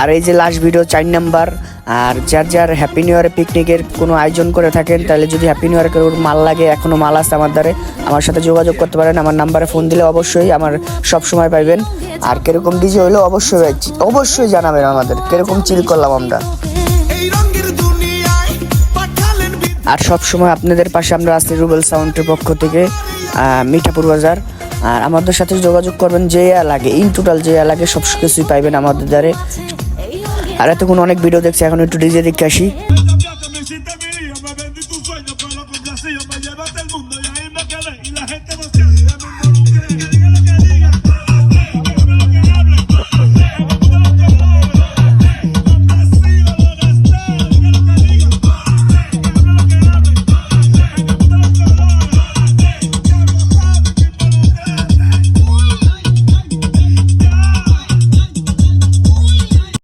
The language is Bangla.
আর এই যে লাস্ট ভিডিও চার নাম্বার আর যার যার হ্যাপি নিউ ইয়ারে পিকনিকের কোনো আয়োজন করে থাকেন, তাহলে যদি হ্যাপি নিউ ইয়ার কারোর মাল লাগে এখনও মাল আছে আমার দ্বারে, আমার সাথে যোগাযোগ করতে পারেন, আমার নাম্বারে ফোন দিলে অবশ্যই আমার সব সময় পাইবেন। আর কীরকম ডিজে হইল অবশ্যই অবশ্যই জানাবেন আমাদের, কীরকম চিল করলাম আমরা। আর সব সময় আপনাদের পাশে আমরা আছি রুবেল সাউন্ডের পক্ষ থেকে মিঠাপুর বাজার। আর আমাদের সাথে যোগাযোগ করবেন যে লাগে ইন টোটাল যে লাগে সব কিছুই পাইবেন আমাদের দ্বারে। আর এতক্ষণ অনেক ভিডিও দেখছি এখন একটু ডিজে দেখে আসি।